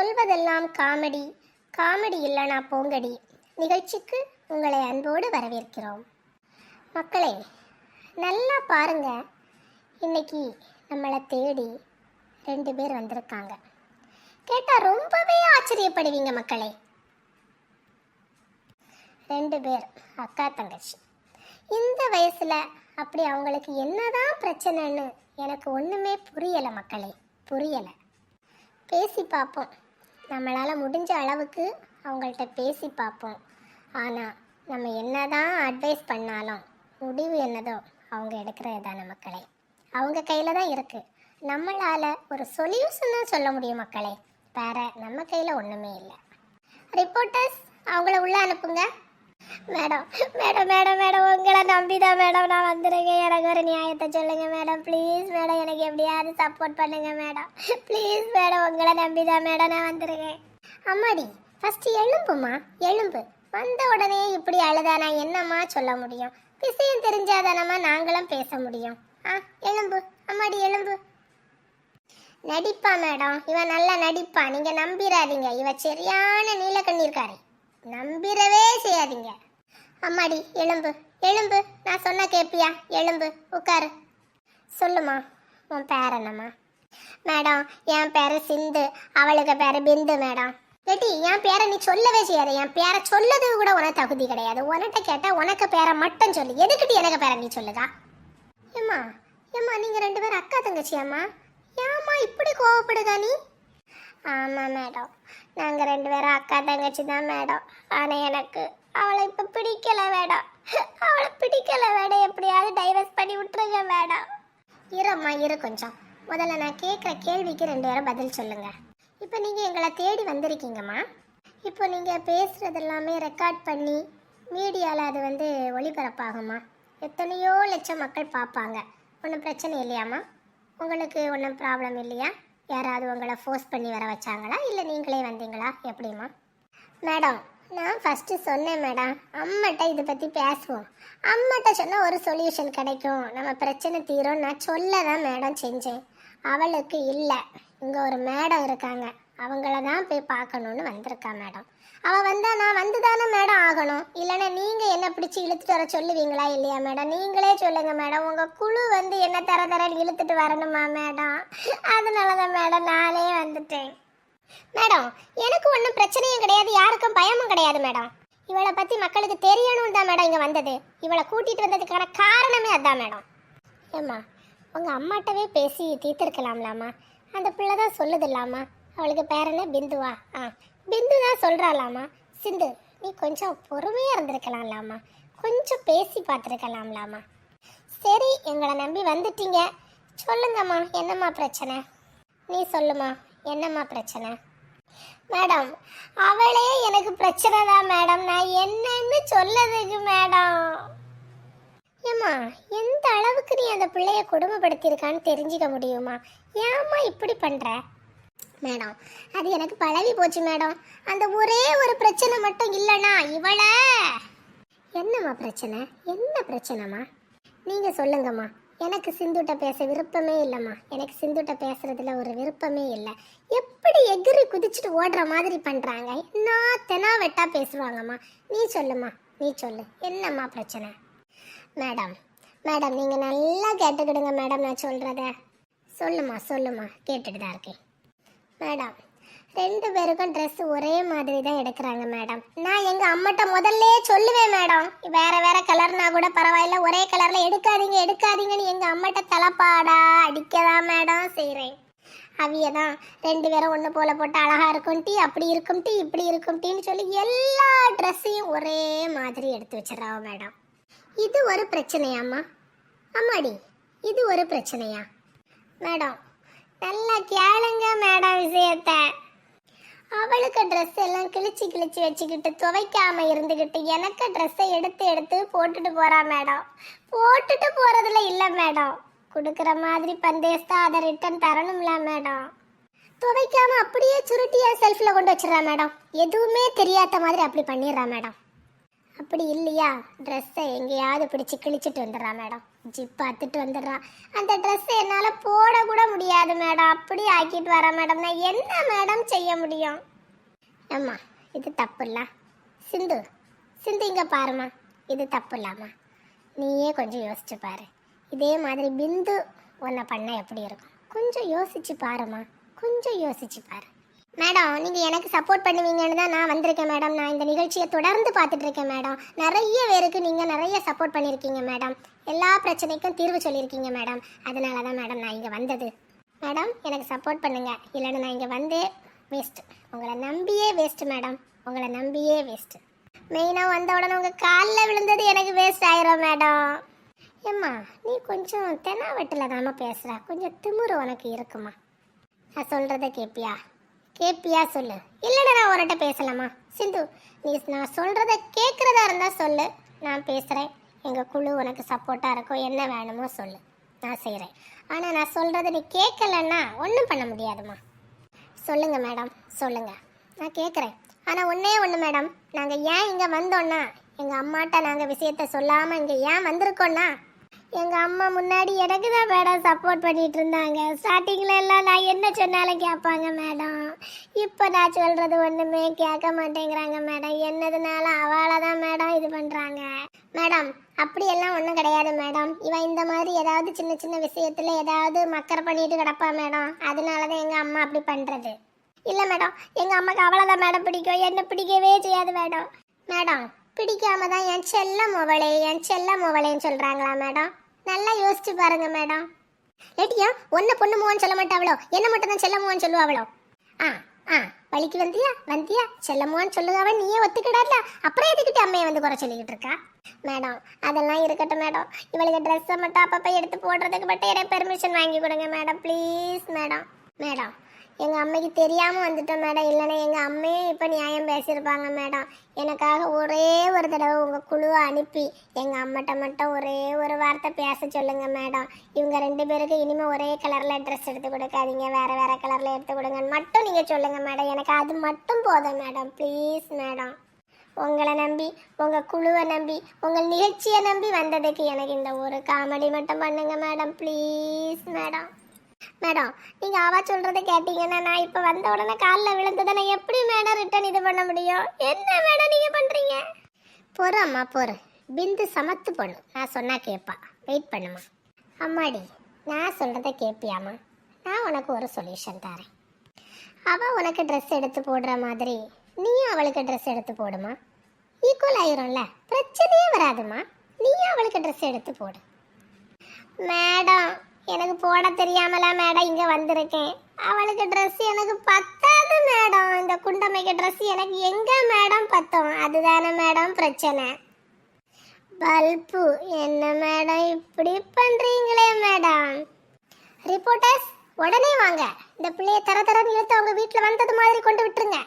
சொல்வதெல்லாம் comedy. Comedy இல்லைனா போங்கடி. நிகழ்ச்சிக்கு உங்களை அன்போடு வரவேற்கிறோம். மக்களே நல்லா பாருங்க. இன்னைக்கு நம்மளை தேடி ரெண்டு பேர் வந்திருக்காங்க. கேட்டால் ரொம்பவே ஆச்சரியப்படுவீங்க மக்களே. ரெண்டு பேர் அக்கா தங்கச்சி. இந்த வயசில் அப்படி அவங்களுக்கு என்னதான் பிரச்சனைன்னு எனக்கு ஒன்றுமே புரியலை மக்களே. புரியலை. பேசி பார்ப்போம். நம்மளால் முடிஞ்ச அளவுக்கு அவங்கள்ட்ட பேசி பார்ப்போம். ஆனால் நம்ம என்ன தான் அட்வைஸ் பண்ணாலும் முடிவு என்னதோ அவங்க எடுக்கிறது தானே மக்களே. அவங்க கையில் தான் இருக்குது நம்மளால் ஒரு சொல்யூஷன் தான் சொல்ல முடியும் மக்களே. வேற நம்ம கையில் ஒன்றுமே இல்லை. ரிப்போர்ட்டர்ஸ் அவங்கள உள்ளே அனுப்புங்க. மேடம் மேடம் மேடம் மேடம் உங்களை நம்பிதான் மேடம். நான் வந்திருக்கேன். எனக்கு ஒரு நியாயத்தை சொல்லுங்க மேடம். ப்ளீஸ் மேடம் எனக்கு எப்படியாவது சப்போர்ட் பண்ணுங்க மேடம். ப்ளீஸ் மேடம் உங்களை நம்பிதான் மேடம் நான் வந்திருக்கேன். அம்மாடி ஃபஸ்ட்டு எழும்புமா எழும்பு வந்த உடனே இப்படி அழுதா நான் என்னம்மா சொல்ல முடியும்? விஷயம் தெரிஞ்சாதானம்மா நாங்களும் பேச முடியும். ஆ எலும்பு அம்மாடி எலும்பு. நடிப்பா மேடம். இவன் நல்லா நடிப்பா. நீங்க நம்பிடாதீங்க இவ சரியான நீலக்கண்ணீர்காரி. நம்பிரவே செய்யாதீங்க. அம்மாடி எலும்பு எலும்பு நான் சொன்ன கேப்பியா? எலும்பு உட்காரு. சொல்லுமா உன் பேர் என்னம்மா? மேடம் என் பேர சிந்து. அவளுக்கு பேர பிந்து மேடம். வெட்டி என் பேரை நீ சொல்லவே செய்யாத. என் பேரை சொல்லது கூட உனக்கு தகுதி கிடையாது. உன்கிட்ட கேட்டால் உனக்கு பேரை மட்டும் சொல்லு. எதுக்கிட்டு எனக்கு பேரை நீ சொல்லுதா? ஏம்மா ஏம்மா நீங்கள் ரெண்டு பேரும் அக்கா தங்கச்சியாம்மா? ஏம்மா இப்படி கோவப்படுதா நீ? ஆமாம் மேடம். நாங்கள் ரெண்டு பேரும் அக்கா தங்கச்சி தான் மேடம். ஆனால் எனக்கு அவளை இப்போ பிடிக்கல மேடம். அவளை பிடிக்கல மேடம். எப்படியாவது டைவர்ஸ் பண்ணி விட்டுருங்க மேடம். இரும்மா இரு கொஞ்சம். முதல்ல நான் கேட்குற கேள்விக்கு ரெண்டு பேரும் பதில் சொல்லுங்கள் இப்போ நீங்கள் எங்களை தேடி வந்திருக்கீங்கம்மா. இப்போ நீங்கள் பேசுகிறது எல்லாமே ரெக்கார்ட் பண்ணி மீடியாவில் அது வந்து ஒளிபரப்பாகுமா எத்தனையோ லட்சம் மக்கள் பார்ப்பாங்க. ஒன்றும் பிரச்சனை இல்லையாம்மா? உங்களுக்கு ஒன்றும் ப்ராப்ளம் இல்லையா? யாராவது உங்களை ஃபோர்ஸ் பண்ணி வர வச்சாங்களா? இல்லை நீங்களே வந்தீங்களா? எப்படிம்மா மேடம் நான் ஃபஸ்ட்டு சொன்னேன் மேடம் அம்மாட்ட இதை பற்றி பேசுவோம். அம்மாட்ட சொன்னால் ஒரு சொல்யூஷன் கிடைக்கும். நம்ம பிரச்சனை தீரும் நான் சொல்ல தான் மேடம் செஞ்சேன். அவளுக்கு இல்லை. இங்கே ஒரு மேடம் இருக்காங்க. அவங்கள தான் போய் பார்க்கணுன்னு வந்திருக்கா மேடம் அவள் வந்தா நான் வந்து தானே மேடம் ஆகணும். இல்லைன்னா நீங்கள் என்ன பிடிச்சி இழுத்துட்டு வர சொல்லுவீங்களா இல்லையா மேடம் நீங்களே சொல்லுங்கள் மேடம் உங்கள் குழு வந்து என்ன தர தர இழுத்துட்டு வரணுமா மேடம் அதனால தான் மேடம் நானே வந்துட்டேன். மேடம் எனக்கு ஒன்றும் பிரச்சனையும் கிடையாது யாருக்கும் பயமும் கிடையாது மேடம் இவளை பற்றி மக்களுக்கு தெரியணும் தான் மேடம் இங்கே வந்தது. இவளை கூட்டிகிட்டு வந்ததுக்கான காரணமே அதான் மேடம் ஏம்மா உங்கள் அம்மாட்டவே பேசி தீர்த்துருக்கலாம்லாமா அந்த பிள்ளை தான் சொல்லுதில்லாமா அவளுக்கு பேர் என்ன? பிந்துவா? ஆ. பிந்து தான் சொல்கிறாளாமா சிந்து நீ கொஞ்சம் பொறுமையாக இருந்திருக்கலாம்லாமா கொஞ்சம் பேசி பார்த்துருக்கலாம்லாமா சரி எங்களை நம்பி வந்துட்டீங்க. சொல்லுங்கம்மா என்னம்மா பிரச்சனை? நீ சொல்லுமா என்னம்மா பிரச்சனை? மேடம் அவளே எனக்கு பிரச்சனை தான் மேடம். நான் என்னன்னு சொல்லதுக்கு மேடம். ஏம்மா எந்த அளவுக்கு நீ அந்த பிள்ளைய கொடுமைப்படுத்தியிருக்கான்னு தெரிஞ்சுக்க முடியுமா? ஏம்மா இப்படி பண்ணுற மேடம். அது எனக்கு பழகி போச்சு மேடம். அந்த ஒரே ஒரு பிரச்சனை மட்டும் இல்லைனா இவள? என்னம்மா பிரச்சனை? என்ன பிரச்சனைம்மா? நீங்கள் சொல்லுங்கம்மா. எனக்கு சிந்துட்ட பேச விருப்பமே இல்லைம்மா. எனக்கு சிந்துட்ட பேசுறதுல ஒரு விருப்பமே இல்லை. எப்படி எகிரி குதிச்சுட்டு ஓடுற மாதிரி பண்ணுறாங்க என்ன தெனா வெட்டா பேசுவாங்கம்மா. நீ சொல்லுமா நீ சொல்லு. என்னம்மா பிரச்சனை? மேடம். மேடம் நீங்கள் நல்லா கேட்டுக்கிடுங்க மேடம் நான் சொல்கிறத சொல்லுமா சொல்லுமா கேட்டுட்டு தான் இருக்கேன். மேடம் ரெண்டு பேருக்கும் ட்ரெஸ் ஒரே மாதிரி தான் எடுக்கிறாங்க மேடம். நான் எங்கள் அம்மாட்ட முதல்ல சொல்லுவேன் மேடம் வேற வேற கலர்னா கூட பரவாயில்ல ஒரே கலரில் எடுக்காதீங்க எடுக்காதீங்கன்னு எங்கள் அம்மாட்ட தலைப்பாடா அடிக்கதான் மேடம் செய்கிறேன் அவிய தான் ரெண்டு பேரும் ஒன்று போல போட்டு அழகா இருக்கும் டீ அப்படி இருக்கும் டீ இப்படி இருக்கும் டீன்னு சொல்லி எல்லா ட்ரெஸ்ஸையும் ஒரே மாதிரி எடுத்து வச்சிடறாவ மேடம். இது ஒரு பிரச்சனையாம்மா. அம்மாடி இது ஒரு பிரச்சனையா? மேடம் நல்லா கேளுங்க மேடம் விஷயத்த. அவளுக்கு ட்ரெஸ் எல்லாம் கிழிச்சு கிழிச்சு வச்சுக்கிட்டு துவைக்காம இருந்துக்கிட்டு எனக்கு ட்ரெஸ்ஸை எடுத்து எடுத்து போட்டுட்டு போறா மேடம். போட்டுட்டு போறதுல இல்லை மேடம். கொடுக்குற மாதிரி பந்தேஸ்தா அதை ரிட்டர்ன் தரணும்ல மேடம். துவைக்காம அப்படியே சுருட்டியா செல்ஃபில் கொண்டு வச்சிடறா மேடம். எதுவுமே தெரியாத மாதிரி அப்படி பண்ணிடுறா மேடம். அப்படி இல்லையா? ட்ரெஸ்ஸை எங்கேயாவது பிடிச்சி கிழிச்சிட்டு வந்துடுறா மேடம். ஜிப் பார்த்துட்டு வந்துடுறான் அந்த ட்ரெஸ் என்னால் முடியாது மேடம். அப்படி ஆக்கிட்டு வரேன் மேடம். நான் என்ன மேடம் செய்ய முடியும்? அம்மா இது தப்பு இல்ல சிந்து சிந்து இங்கே பாருமா இது தப்பு இல்லாமா நீயே கொஞ்சம் யோசிச்சு பாரு. இதே மாதிரி பிந்து உன்னை பண்ண எப்படி இருக்கும்? கொஞ்சம் யோசிச்சு பாருமா கொஞ்சம் யோசிச்சு பாரு. மேடம் நீங்கள் எனக்கு சப்போர்ட் பண்ணுவீங்கன்னு தான் நான் வந்திருக்கேன் மேடம். நான் இந்த நிகழ்ச்சியை தொடர்ந்து பார்த்துட்ருக்கேன் மேடம். நிறைய பேருக்கு நீங்கள் நிறைய சப்போர்ட் பண்ணியிருக்கீங்க மேடம். எல்லா பிரச்சனைக்கும் தீர்வு சொல்லியிருக்கீங்க மேடம். அதனால தான் மேடம் நான் இங்கே வந்தது. மேடம் எனக்கு சப்போர்ட் பண்ணுங்கள் இல்லைன்னு நான் இங்கே வந்து வேஸ்ட் உங்களை நம்பியே வேஸ்ட் மேடம். உங்களை நம்பியே வேஸ்ட் மெயினாக வந்த உடனே உங்கள் காலில் விழுந்தது எனக்கு வேஸ்ட் ஆயிரும் மேடம். ஏம்மா நீ கொஞ்சம் தெனாவட்டில் தாம்மா பேசுகிற கொஞ்சம் திமிரு உனக்கு இருக்குமா? நான் சொல்கிறத கேட்பியா கேட்பியா சொல்லு. இல்லைன்னா நான் உன்கிட்ட பேசலாமா? சிந்து நீ நான் சொல்கிறத கேட்குறதா இருந்தால் சொல்லு. நான் பேசுகிறேன் எங்கள் குழு உனக்கு சப்போர்ட்டாக இருக்கும் என்ன வேணுமோ சொல்லு. நான் செய்கிறேன் ஆனால் நான் சொல்கிறத நீ கேட்கலன்னா ஒன்றும் பண்ண முடியாதுமா சொல்லுங்கள் மேடம் சொல்லுங்கள் நான் கேட்குறேன். ஆனால் ஒன்றே ஒன்று மேடம் நாங்கள் ஏன் இங்கே வந்தோன்னா எங்கள் அம்மாட்ட நாங்கள் விஷயத்த சொல்லாமல் இங்கே ஏன் வந்திருக்கோன்னா எங்கள் அம்மா முன்னாடி எனக்கு தான் மேடம் சப்போர்ட் பண்ணிகிட்டு இருந்தாங்க. ஸ்டார்டிங்கில் எல்லாம் நான் என்ன சொன்னாலும் கேட்பாங்க மேடம். இப்போ நான் சொல்கிறது ஒன்றுமே கேட்க மாட்டேங்கிறாங்க மேடம். என்னதுனால அவளை தான் மேடம் இது பண்ணுறாங்க மேடம் அப்படியெல்லாம் ஒன்றும் கிடையாது மேடம். இவன் இந்த மாதிரி ஏதாவது சின்ன சின்ன விஷயத்தில் ஏதாவது மக்கர் பண்ணிட்டு கிடப்பா மேடம். அதனால தான் எங்கள் அம்மா அப்படி பண்ணுறது இல்லை மேடம் எங்கள் அம்மாவுக்கு அவ்வளோதான் மேடம் பிடிக்கும். என்ன பிடிக்கவே செய்யாது மேடம். மேடம் பிடிக்காம தான் என் செல்ல முவளே என் செல்ல முவளேன்னு சொல்கிறாங்களா மேடம்? நல்லா யோசிச்சு பாருங்க மேடம். லேட்டியா ஒன்றை பொண்ணு மூவன்னு சொல்ல மாட்டாவளோ? என்ன மட்டும் தான் செல்ல மூவன்னு சொல்லுவாவளோ? ஆ வழிக்கு வலிக்கு வந்தியா? வந்தியா? செல்லம்மான்னு சொல்லுதாவே நீயே ஒத்துக்கிடாதுல. அப்புறம் எதுக்கிட்ட அம்மையை வந்து குறை சொல்லிக்கிட்டு இருக்கா? மேடம் அதெல்லாம் இருக்கட்டும் மேடம். இவளுக்கு ட்ரெஸ்ஸை மட்டும் அப்பப்போ எடுத்து போடுறதுக்கு மட்டும் எனக்கு பெர்மிஷன் வாங்கி கொடுங்க மேடம். Please madam. மேடம் எங்கள் அம்மைக்கு தெரியாமல் வந்துட்டோம் மேடம். இல்லைன்னா எங்கள் அம்மையும் இப்போ நியாயம் பேசியிருப்பாங்க மேடம். எனக்காக ஒரே ஒரு தடவை உங்கள் குழுவை அனுப்பி எங்கள் அம்மாட்ட மட்டும் ஒரே ஒரு வார்த்தை பேச சொல்லுங்கள் மேடம். இவங்க ரெண்டு பேருக்கு இனிமேல் ஒரே கலரில் ட்ரெஸ் எடுத்து கொடுக்காதீங்க. வேறு வேறு கலரில் எடுத்து கொடுங்கன்னு மட்டும் நீங்கள் சொல்லுங்கள் மேடம். எனக்கு அது மட்டும் போதும் மேடம். Please madam. உங்களை நம்பி உங்கள் குழுவை நம்பி உங்கள் நிகழ்ச்சியை நம்பி வந்ததுக்கு எனக்கு இந்த ஒரு காமெடி மட்டும் பண்ணுங்கள் மேடம். Please madam. மேடம் நீங்கள் அவ சொல்றதை கேட்டீங்கன்னா நான் இப்போ வந்த உடனே காலில் விழுந்ததை நான் எப்படி மேடம் ரிட்டர்ன் இது பண்ண முடியும்? என்ன மேடம் நீங்கள் பண்ணுறீங்க பொறு அம்மா பொறு பிந்து சமத்து பொண்ணு. நான் சொன்னா கேட்பா வெயிட் பண்ணுமா? அம்மாடி நான் சொல்கிறத கேட்பியாம்மா நான் உனக்கு ஒரு சொல்யூஷன் தரேன். அவள் உனக்கு ட்ரெஸ் எடுத்து போடுற மாதிரி நீயும் அவளுக்கு ட்ரெஸ் எடுத்து போடுமா? ஈக்குவல் ஆயிரும்ல? பிரச்சனையே வராதுமா? நீயும் அவளுக்கு ட்ரெஸ் எடுத்து போடு. மேடம் எனக்கு போட தெரியாமலா மேடம் இங்கே வந்திருக்கேன். அவளுக்கு ட்ரெஸ் எனக்கு பத்தாது மேடம். இந்த குண்டமைக்கு ட்ரெஸ் எனக்கு எங்கே மேடம் பத்தும்? அதுதானே மேடம் பிரச்சனை. பல்பு என்ன மேடம் இப்படி பண்ணுறீங்களே மேடம்? ரிப்போர்ட்டர்ஸ் உடனே வாங்க. இந்த பிள்ளைய தர தரன்னு இழுத்து அவங்க வீட்டில் வந்தது மாதிரி கொண்டு விட்டுருங்க.